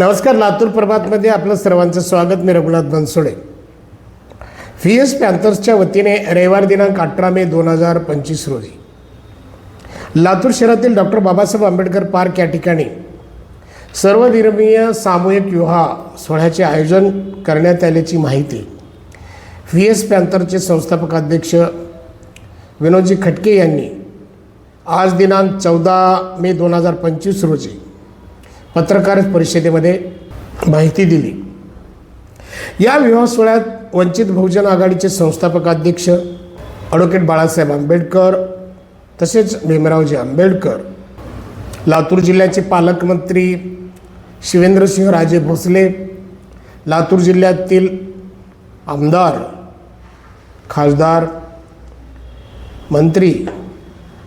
नमस्कार लातूर प्रभातमध्ये आपलं सर्वांचं स्वागत. मी रघुनाथ बनसोडे. व्ही एस पॅन्थर्सच्या वतीने रविवार दिनांक अठरा मे दोन हजार पंचवीस रोजी लातूर शहरातील डॉक्टर बाबासाहेब आंबेडकर पार्क या ठिकाणी सर्वधर्मीय सामूहिक विवाह सोहळ्याचे आयोजन करण्यात आल्याची माहिती व्ही एस पॅन्थरचे संस्थापक अध्यक्ष विनोदजी खटके यांनी आज दिनांक चौदा मे दोन हजार पंचवीस रोजी पत्रकार परिषदेमध्ये माहिती दिली. या विवाह सोहळ्यात वंचित बहुजन आघाडीचे संस्थापक अध्यक्ष ॲडव्होकेट बाळासाहेब आंबेडकर तसेच भीमरावजी आंबेडकर लातूर जिल्ह्याचे पालकमंत्री शिवेंद्रसिंह राजे भोसले लातूर जिल्ह्यातील आमदार खासदार मंत्री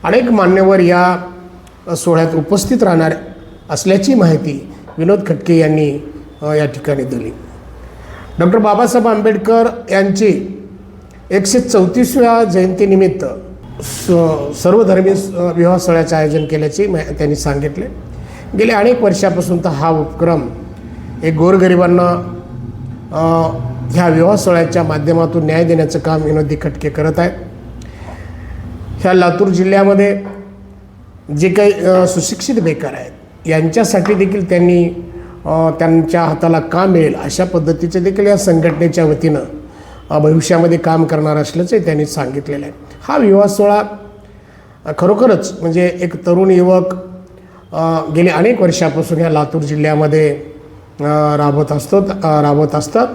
अनेक मान्यवर या सोहळ्यात उपस्थित राहणाऱ्या असल्याची माहिती विनोद खटके यांनी या ठिकाणी दिली. डॉक्टर बाबासाहेब आंबेडकर यांची एकशे चौतीसव्या जयंतीनिमित्त स सर्वधर्मीय विवाह सोहळ्याचे आयोजन केल्याचे त्यांनी सांगितले. गेले अनेक वर्षापासून तर हा उपक्रम एक गोरगरिबांना ह्या विवाह सोहळ्याच्या माध्यमातून न्याय देण्याचं काम विनोदी खटके करत आहेत. ह्या लातूर जिल्ह्यामध्ये जे काही सुशिक्षित बेकार आहेत यांच्यासाठी देखील त्यांनी त्यांच्या हाताला काम मिळेल अशा पद्धतीचे देखील या संघटनेच्या वतीनं भविष्यामध्ये काम करणार असल्याचे त्यांनी सांगितलेलं आहे. हा विवाह सोहळा खरोखरच म्हणजे एक तरुण युवक गेले अनेक वर्षापासून या लातूर जिल्ह्यामध्ये राबवत राबत असतो राबवत राबत असतात.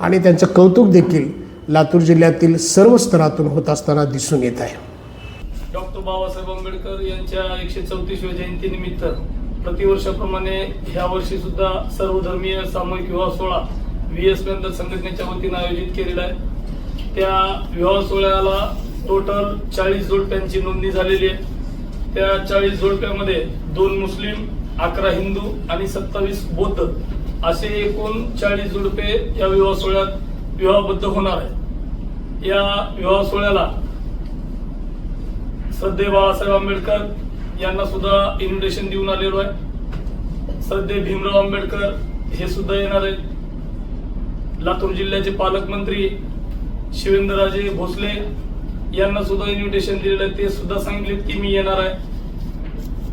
आणि त्यांचं कौतुक देखील लातूर जिल्ह्यातील सर्व स्तरातून होत असताना दिसून येत आहे. डॉक्टर बाबासाहेब आंबेडकर यांच्या एकशे चौतीसव्या जयंतीनिमित्त प्रतिवर्षाप्रमाणे ह्या वर्षी सुद्धा सर्वधर्मीय सामूहिक विवाह सोहळा व्ही एस संघटनेच्या वतीनं आयोजित केलेला आहे. त्या विवाह सोहळ्याला टोटल चाळीस जोडप्यांची नोंदणी झालेली आहे. त्या चाळीस जोडप्यामध्ये दोन मुस्लिम अकरा हिंदू आणि सत्तावीस बौद्ध असे एकूण चाळीस जोडपे या विवाह सोहळ्यात विवाहबद्ध होणार आहे या विवाह सोहळ्याला श्रद्धे बाळासाहेब आंबेडकर यांना सुद्धा इन्व्हिटेशन देऊन आलेलो आहे. सध्या भीमराव आंबेडकर हे सुद्धा येणार आहेत. लातूर जिल्ह्याचे पालकमंत्री शिवेंद्रराजे भोसले यांना सुद्धा इन्व्हिटेशन दिलेलं आहे. ते सुद्धा सांगितलेत की मी येणार आहे.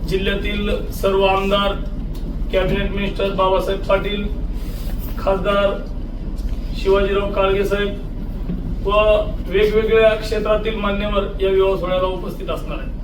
जिल्ह्यातील सर्व आमदार कॅबिनेट मिनिस्टर बाबासाहेब पाटील खासदार शिवाजीराव काळगे साहेब व वेगवेगळ्या क्षेत्रातील मान्यवर या विवाह सोहळ्याला उपस्थित असणार आहेत.